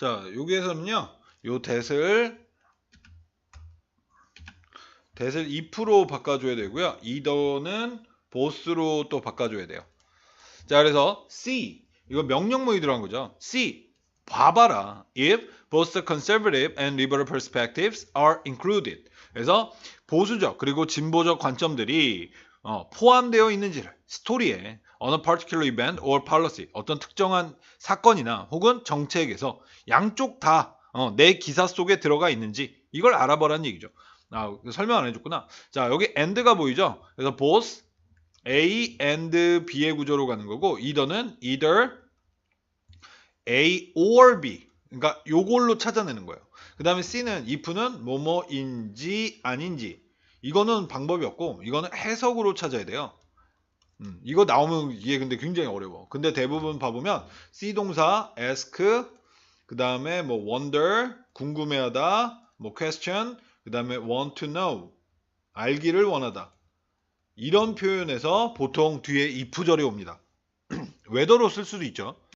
자, 여기에서는요. 요 that을 that을 if로 바꿔줘야 되고요. either는 both로 또 바꿔줘야 돼요. 자, 그래서 C 이거 명령문이 들어간 거죠. C 봐봐라. If both the conservative and liberal perspectives are included. 그래서 보수적 그리고 진보적 관점들이 어, 포함되어 있는지를 스토리에 on a particular event or policy 어떤 특정한 사건이나 혹은 정책에서 양쪽 다내 기사 속에 들어가 있는지 이걸 알아보라는 얘기죠. 아, 설명 안 해줬구나. 자, 여기 and가 보이죠? 그래서 both A and B의 구조로 가는 거고 either는 either A or B. 그러니까 요걸로 찾아내는 거예요. 그 다음에 C는 if는 뭐뭐인지 아닌지 이거는 방법이 없고 이거는 해석으로 찾아야 돼요. 음, 이거 나오면 이게 근데 굉장히 어려워. 근데 대부분 봐보면 C 동사 ask 그 다음에 뭐 wonder 궁금해하다 뭐 question 그 다음에 want to know 알기를 원하다 이런 표현에서 보통 뒤에 if절이 옵니다. 웨더로 쓸 수도 있죠.